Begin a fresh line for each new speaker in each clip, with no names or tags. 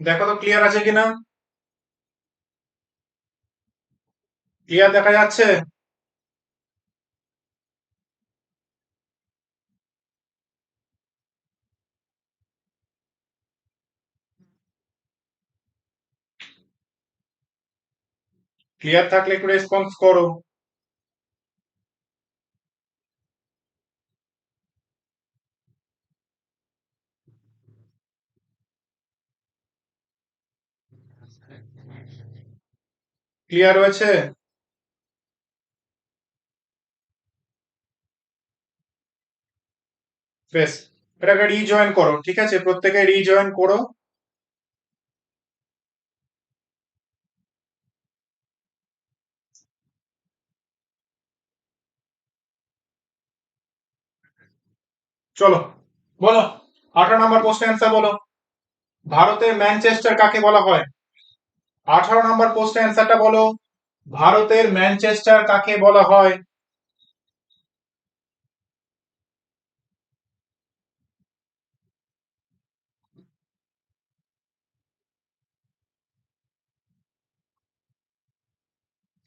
দেখো তো ক্লিয়ার আছে কিনা? ক্লিয়ার দেখা যাচ্ছে? ক্লিয়ার থাকলে একটু রেসপন্স করো। ক্লিয়ার হয়েছে? এটাকে রিজয়েন করো, ঠিক আছে? প্রত্যেকে রিজয়েন করো। চলো, বলো, আঠারো নম্বর প্রশ্নের অ্যান্সার বলো। ভারতের ম্যানচেস্টার কাকে বলা হয়? আঠারো নম্বর প্রশ্নের অ্যান্সারটা বলো। ভারতের ম্যানচেস্টার কাকে বলা হয়?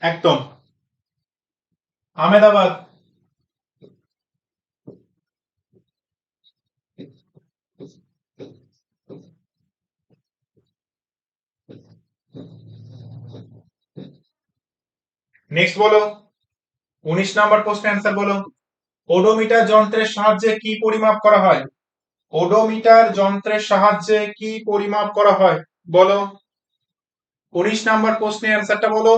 একদম। আহমেদাবাদ। নেক্সট বলো। উনিশ নাম্বার প্রশ্নের অ্যান্সার বলো। ওডোমিটার যন্ত্রের সাহায্যে কি পরিমাপ করা হয়? ওডোমিটার যন্ত্রের সাহায্যে কি পরিমাপ করা হয়? বলো। উনিশ নাম্বার প্রশ্নের অ্যান্সারটা বলো।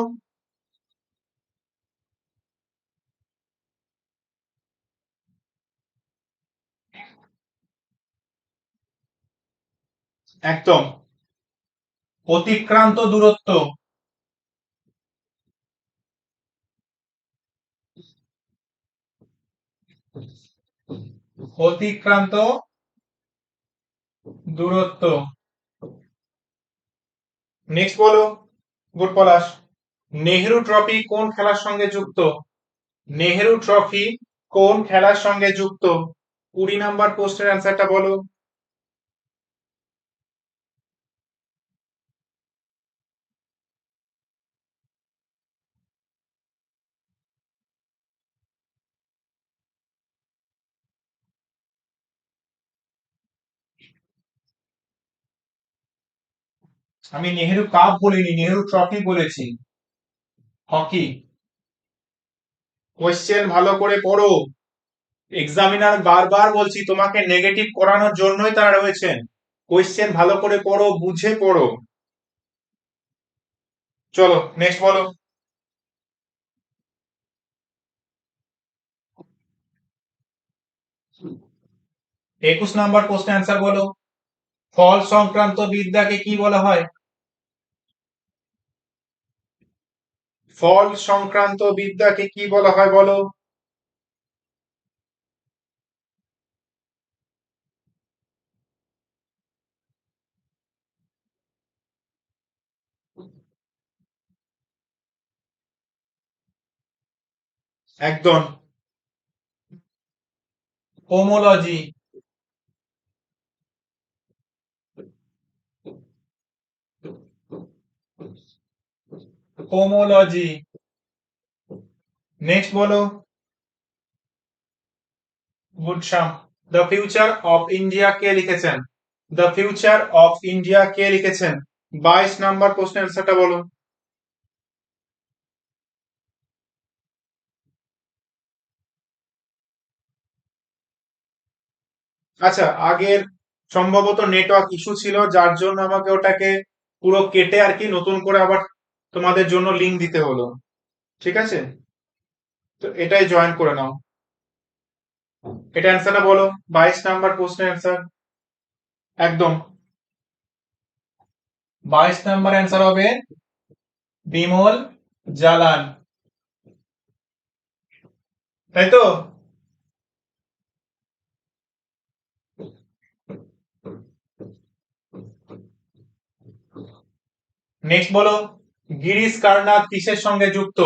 একদম। অতিক্রান্ত দূরত্ব। অতিক্রান্ত দূরত্ব। নেক্সট বলো গুড পলাশ। নেহেরু ট্রফি কোন খেলার সঙ্গে যুক্ত? নেহেরু ট্রফি কোন খেলার সঙ্গে যুক্ত? কুড়ি নাম্বার পোস্টের অ্যান্সারটা বলো। আমি নেহেরু কাপ বলিনি, নেহেরু ট্রফি বলেছি। হকি। কোয়েশ্চেন ভালো করে পড়ো। এক্সামিনার বারবার বলছি, তোমাকে নেগেটিভ করানোর জন্যই তারা রয়েছেন। কোয়েশ্চেন ভালো করে পড়ো, বুঝে পড়ো। চলো নেক্সট বলো। একুশ নাম্বার প্রশ্ন অ্যান্সার বলো। ফল সংক্রান্ত বিদ্যাকে কি বলা হয়? ফল সংক্রান্ত বিদ্যাকে কি বলা হয় বলো? একদম। হোমোলজি হোমোলজি নেক্সট বলো। Good Shyam the future of India কে লিখেছেন? দ্য ফিউচার অফ ইন্ডিয়া কে লিখেছেন? বাইশ নাম্বার প্রশ্নের অ্যান্সারটা বলো। আচ্ছা আগের সম্ভবত নেটওয়ার্ক ইস্যু ছিল, যার জন্য আমাকে ওটাকে পুরো কেটে আর কি নতুন করে আবার তোমাদের জন্য লিঙ্ক দিতে হলো। ঠিক আছে? তো এটাই জয়েন করে নাও। এটা অ্যান্সারটা বলো। বাইশ নাম্বার প্রশ্নের অ্যান্সার একদম। বাইশ নাম্বার অ্যান্সার হবে বিমল জালান। তাই তো? নেক্সট বলো। গিরিশ কারনাথ কিসের সঙ্গে যুক্ত?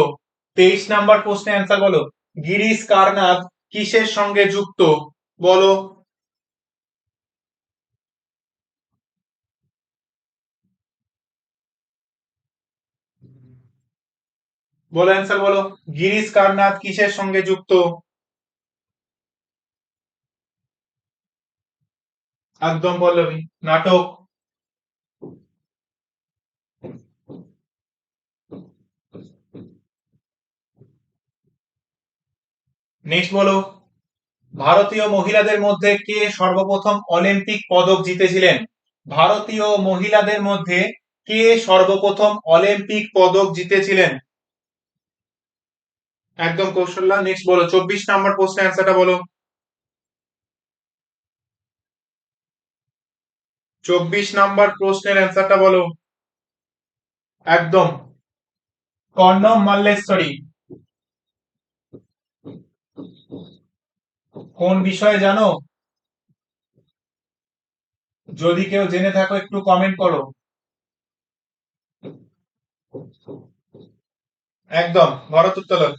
তেইশ নাম্বার প্রশ্নে অ্যান্সার বলো। গিরিশ কারনাথ কিসের সঙ্গে যুক্ত? বলো। বলো অ্যান্সার বলো। গিরিশ কারনাথ কিসের সঙ্গে যুক্ত? একদম পল্লবী নাটক। নেক্সট বলো। ভারতীয় মহিলাদের মধ্যে কে সর্বপ্রথম অলিম্পিক পদক জিতেছিলেন? ভারতীয় মহিলাদের মধ্যে কে সর্বপ্রথম অলিম্পিক পদক জিতেছিলেন? একদম কৌশল্যা নেক্সট বলো। চব্বিশ নাম্বার প্রশ্নের অ্যান্সারটা বলো। চব্বিশ নাম্বার প্রশ্নের অ্যান্সারটা বলো। একদম। কর্ণম মাল্লেশ্বরী। কোন বিষয়ে জানো? যদি কেউ জেনে থাকো, একটু কমেন্ট করো। একদম ভারতোত্তোলক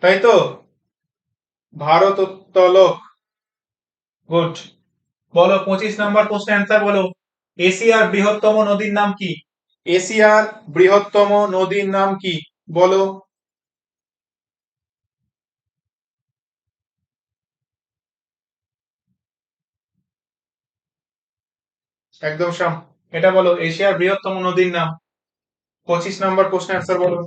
তাই তো? ভারতোত্তোলক গুড বলো, পঁচিশ নাম্বার প্রশ্নের অ্যান্সার বলো। এশিয়ার বৃহত্তম নদীর নাম কি? এশিয়ার বৃহত্তম নদীর নাম কি? বলো। একদম শ্যাম এটা বলো, এশিয়ার বৃহত্তম নদীর নাম? পঁচিশ নম্বর প্রশ্ন অ্যান্সার বলো।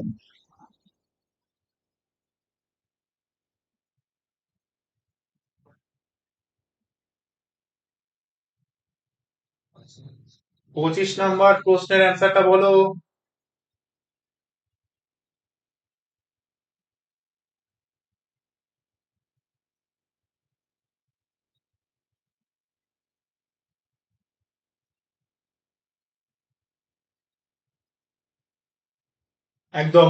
পঁচিশ নম্বর প্রশ্নের অ্যান্সারটা বলো। একদম।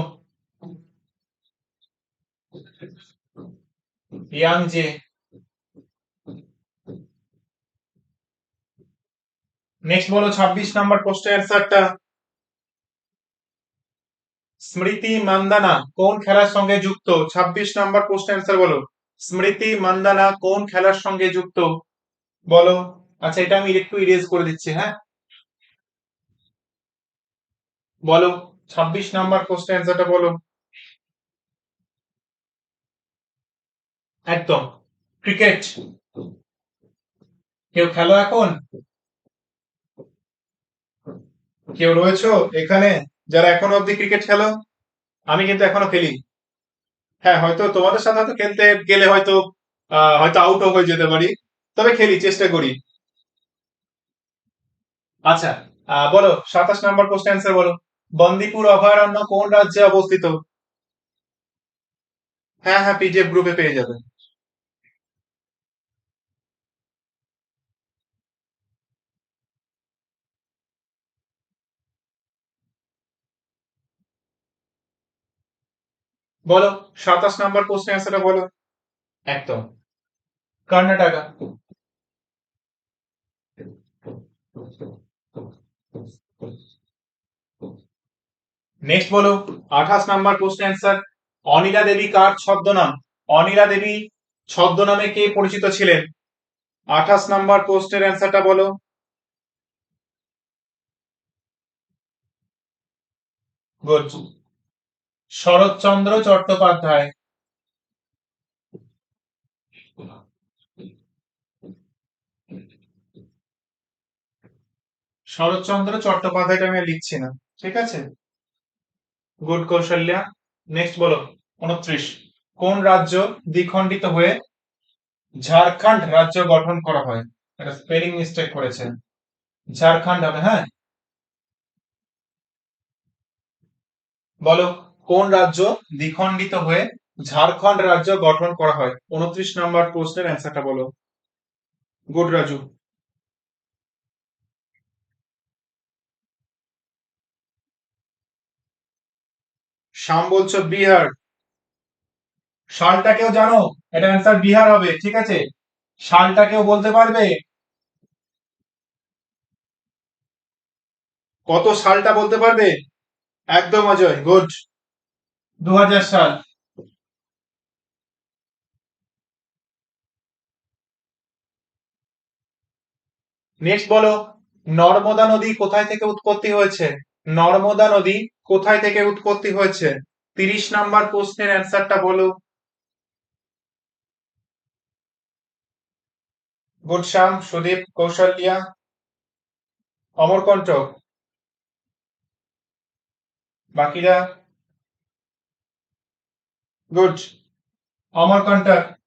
ইয়াংজে নেক্সট বলো, ছাব্বিশ নাম্বার প্রশ্নের অ্যান্সারটা স্মৃতি মান্দানা, কোন খেলার সঙ্গে যুক্ত? ছাব্বিশ নাম্বার প্রশ্নের অ্যান্সার বলো। স্মৃতি মান্দানা, কোন খেলার সঙ্গে যুক্ত? বলো। আচ্ছা এটা আমি একটু ইরেজ করে দিচ্ছি হ্যাঁ? বলো। ছাব্বিশ নাম্বার প্রশ্নের অ্যান্সারটা বলো। একদম। ক্রিকেট কেউ খেলো এখন? কেউ রয়েছো এখানে? যারা এখনও অব্দি ক্রিকেট খেলো? আমি কিন্তু এখনও খেলি। হ্যাঁ হয়তো তোমাদের সাথে হয়তো খেলতে গেলে হয়তো হয়তো আউটও হয়ে যেতে পারি। তবে খেলি, চেষ্টা করি। আচ্ছা বলো, সাতাশ নাম্বার কোশ্চেন অ্যান্সার বলো। বন্দিপুর, অভয়ারণ্য কোন রাজ্যে অবস্থিত? হ্যাঁ হ্যাঁ পিডিএফ গ্রুপে পেয়ে যাবে বলো, সাতাশ নাম্বার কোশ্চেন অ্যান্সারটা বলো। একদম। কর্ণাটকা। নেক্সট বলো, আঠাশ number question answer Anila Devi কার ছদ্মনাম? অনিলা দেবী ছদ্মনামে কে পরিচিত ছিলেন? আঠাশ নাম্বার পোস্টের অ্যান্সারটা বলো। শরৎচন্দ্র চট্টোপাধ্যায়। শরৎচন্দ্র চট্টোপাধ্যায়টা আমি লিখছি না, ঠিক আছে? গুড কৌশল্যা নেক্সট বলো, উনত্রিশ। কোন রাজ্য দ্বিখণ্ডিত হয়ে ঝাড়খণ্ড রাজ্য গঠন করা হয়? এটা স্পেলিং মিস্টেক করেছে। ঝাড়খণ্ড হবে হ্যাঁ? বলো, কোন রাজ্য দ্বিখণ্ডিত হয়ে ঝাড়খণ্ড রাজ্য গঠন করা হয়? উনত্রিশ নম্বর প্রশ্নের অ্যান্সারটা বলো। গুড রাজু। শাম বলছো বিহার। সালটা কেউ জানো, এটা অ্যান্সার বিহার হবে, ঠিক আছে? সালটা কেউ বলতে পারবে। কত সালটা বলতে পারবে? একদম অজয়, গুড। দু হাজার সাল। নেক্সট বলো, নর্মদা নদী কোথায় থেকে উৎপত্তি হয়েছে? নর্মদা নদী কোথায় থেকে উৎপত্তি হয়েছে? তিরিশ নাম্বার প্রশ্নের অ্যান্সারটা বলো। গুডশ্যাম সুদীপ, কৌশল্যা, অমরকণ্টক। বাকিরা? গুড। অমরকণ্টক।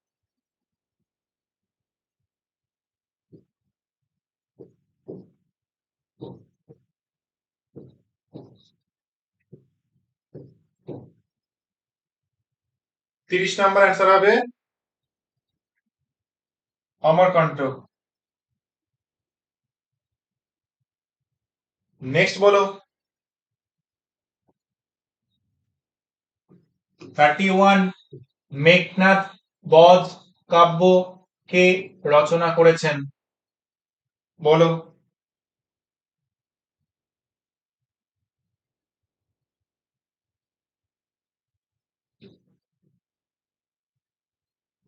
তিরিশ নাম্বার অ্যান্সার হবে অমরকণ্টক নেক্সট বলো। থার্টি ওয়ান মেঘনাথ বধ কাব্য কে রচনা করেছেন? বলো।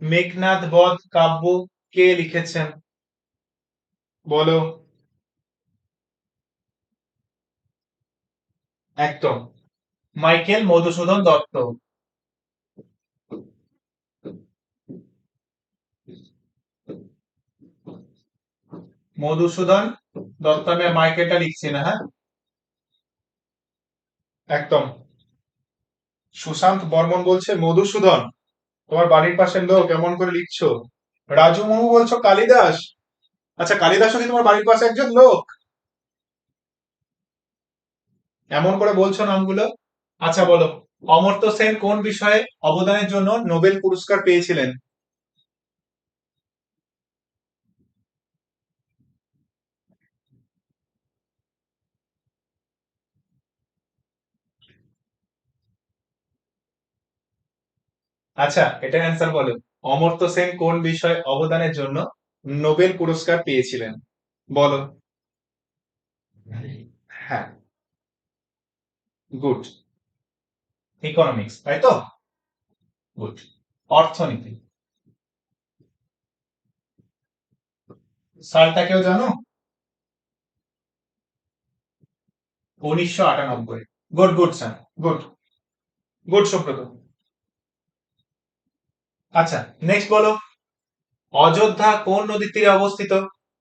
মেঘনাথ বধ কাব্য কে লিখেছেন? বলো। একদম। মাইকেল মধুসূদন দত্ত। মধুসূদন দত্ত, আমি মাইকেলটা লিখছি না হ্যাঁ? একদম। সুশান্ত বর্মন বলছে, মধুসূদন তোমার বাড়ির পাশের লোক কেমন করে লিখছো? রাজু মুমু বলছো কালিদাস? আচ্ছা কালিদাসও কি তোমার বাড়ির পাশে একজন লোক? এমন করে বলছো নামগুলো? আচ্ছা বলো। অমর্ত্য সেন কোন বিষয়ে অবদানের জন্য নোবেল পুরস্কার পেয়েছিলেন? আচ্ছা এটা অ্যান্সার বলো। অমর্ত্য সেন কোন বিষয়ে অবদানের জন্য নোবেল পুরস্কার পেয়েছিলেন? বলো। হ্যাঁ। গুড ইকোনমিক্স তাই তো? গুড অর্থনীতি। সালটা কেউ জানো? উনিশশো আটানব্বই। Good good sir good good Subrata. আচ্ছা নেক্সট বলো। অযোধ্যা কোন নদীর তীরে অবস্থিত?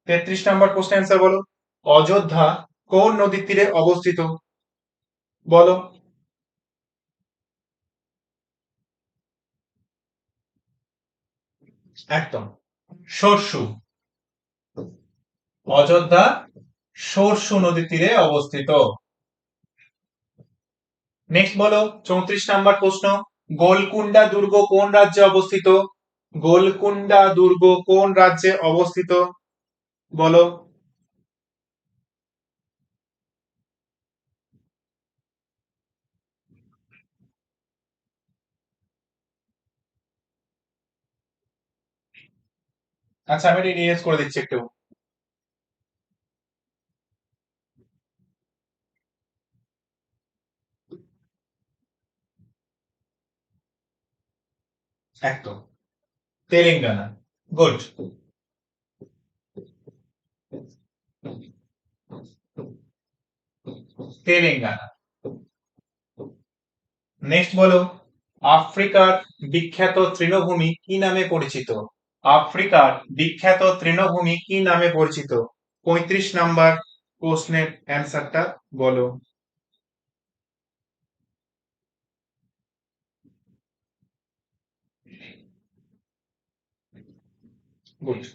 তেত্রিশ নাম্বার কোশ্চেন অ্যান্সার বলো। অযোধ্যা কোন নদীর তীরে অবস্থিত? বলো। একদম। সরসু। অযোধ্যা সরসু নদীর তীরে অবস্থিত। নেক্সট বলো, চৌত্রিশ নাম্বার প্রশ্ন। গোলকুন্ডা দুর্গ কোন রাজ্যে অবস্থিত? গোলকুন্ডা দুর্গ কোন রাজ্যে অবস্থিত? বলো। আচ্ছা আমি এটা ইরেজ করে দিচ্ছি একটু। একদম। তেলেঙ্গানা গুড তেলেঙ্গানা। নেক্সট বলো, আফ্রিকার বিখ্যাত তৃণভূমি কি নামে পরিচিত? আফ্রিকার বিখ্যাত তৃণভূমি কি নামে পরিচিত? পঁয়ত্রিশ নাম্বার প্রশ্নের অ্যান্সারটা বলো। গুড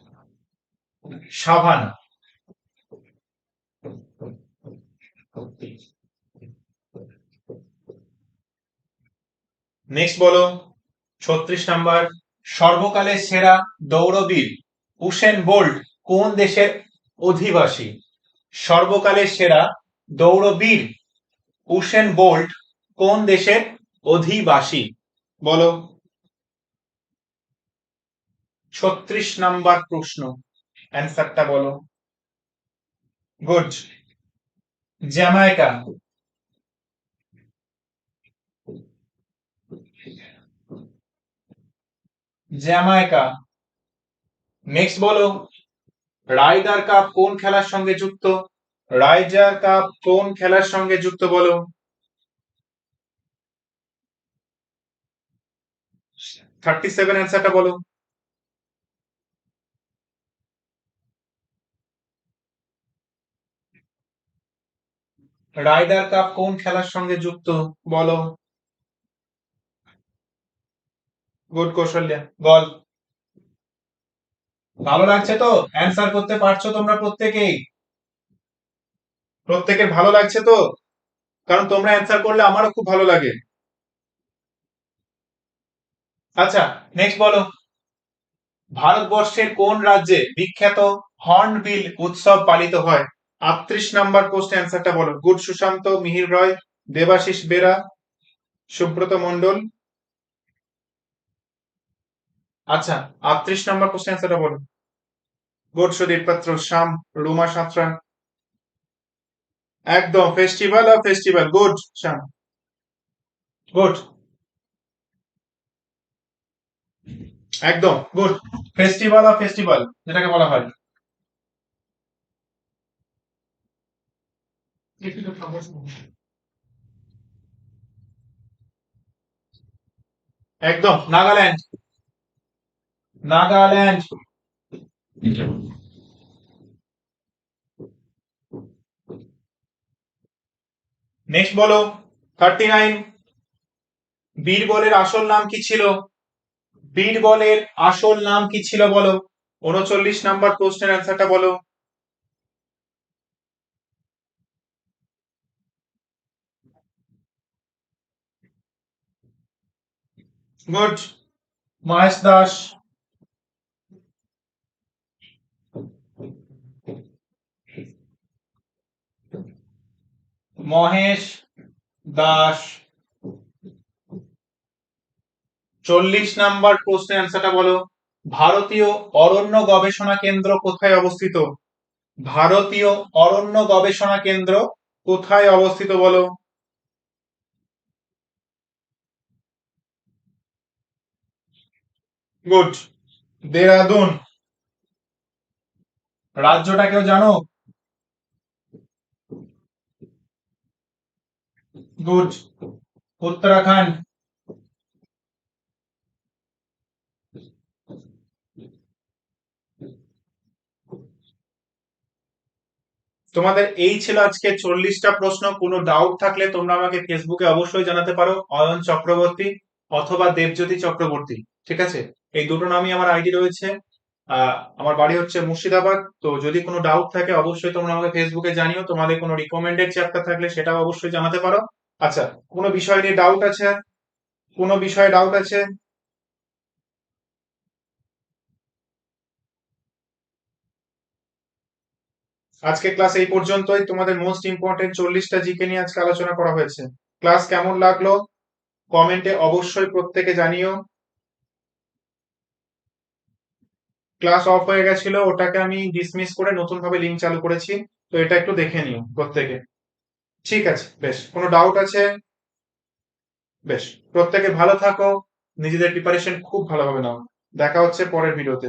নেক্সট বলো। ছত্রিশ নাম্বার। সর্বকালের সেরা দৌড়বীর উসেন বোল্ট কোন দেশের অধিবাসী? সর্বকালের সেরা দৌড়বীর উসেন বোল্ট কোন দেশের অধিবাসী? বলো। ছত্রিশ নাম্বার প্রশ্ন। অ্যান্সারটা বলো। গুড জ্যামাইকা জ্যামাইকা নেক্সট বলো। রাইডার কাপ কোন খেলার সঙ্গে যুক্ত? রাইডার কাপ কোন খেলার সঙ্গে যুক্ত বলো। থার্টি সেভেন অ্যান্সারটা বলো। রাইডার কাপ কোন খেলার সঙ্গে যুক্ত? বলো। গুড কৌশল্যা বল। ভালো লাগছে তো? অ্যান্সার করতে পারছ তোমরা প্রত্যেকেই? প্রত্যেকের ভালো লাগছে তো? কারণ তোমরা অ্যান্সার করলে আমারও খুব ভালো লাগে। আচ্ছা নেক্সট বলো। ভারতবর্ষের কোন রাজ্যে বিখ্যাত হর্নবিল উৎসব পালিত হয়? আটত্রিশ নাম্বার পোস্ট অ্যান্সারটা বলো। গুড সুশান্ত, মিহির রয়, দেবাশিস বেরা, সুব্রত মন্ডল আচ্ছা আটত্রিশ নাম্বার কোশ্চেন অ্যান্সারটা বলো। গুড সুদীপ পাত্র শ্যাম রুমা সাঁতরা। একদম ফেস্টিভ্যাল আর ফেস্টিভ্যাল গুড শ্যাম গুড একদম গুড ফেস্টিভ্যাল আর ফেস্টিভ্যাল যেটাকে বলা হয়। একদম, নাগাল্যান্ড। নাগাল্যান্ড। নেক্সট বলো থার্টি নাইন বীরবলের আসল নাম কি ছিল? বীরবলের আসল নাম কি ছিল বলো? উনচল্লিশ নাম্বার প্রশ্নের অ্যান্সারটা বলো। গুড। মহেশ দাস মহেশ দাস চল্লিশ নাম্বার প্রশ্নের অ্যান্সারটা বলো। ভারতীয় অরণ্য গবেষণা কেন্দ্র কোথায় অবস্থিত? ভারতীয় অরণ্য গবেষণা কেন্দ্র কোথায় অবস্থিত বলো? গুড। দেরাদুন। রাজ্যটা কেউ জানো? গুড। উত্তরাখণ্ড। তোমাদের এই ছিল আজকে চল্লিশটা প্রশ্ন। কোনো ডাউট থাকলে তোমরা আমাকে ফেসবুকে অবশ্যই জানাতে পারো। অয়ন চক্রবর্তী অথবা দেবজ্যোতি চক্রবর্তী। ঠিক আছে? এই দুটো নামই আমার আইডি রয়েছে। আমার বাড়ি হচ্ছে মুর্শিদাবাদ। তো যদি কোনো ডাউট থাকে, অবশ্যই তোমরা আমাকে ফেসবুকে জানিও। তোমাদের কোনো রিকমেন্ডেড চ্যাপ্টার থাকলে সেটাও অবশ্যই জানাতে পারো। আচ্ছা কোনো বিষয় নিয়ে ডাউট আছে? কোনো বিষয়ে ডাউট আছে? আজকে ক্লাস এই পর্যন্তই। তোমাদের মোস্ট ইম্পর্টেন্ট চল্লিশটা জিকে নিয়ে আজকে আলোচনা করা হয়েছে। ক্লাস কেমন লাগল? কমেন্টে অবশ্যই প্রত্যেকে জানিও। ক্লাস অফ হয়ে গেছিল, ওটাকে আমি ডিসমিস করে নতুন ভাবে লিঙ্ক চালু করেছি, তো এটা একটু দেখে নিও প্রত্যেকে। ঠিক আছে, বেশ, কোনো ডাউট আছে? বেশ, প্রত্যেকে ভালো থাকো, নিজেদের প্রিপারেশন খুব ভালোভাবে নাও। দেখা হচ্ছে পরের ভিডিওতে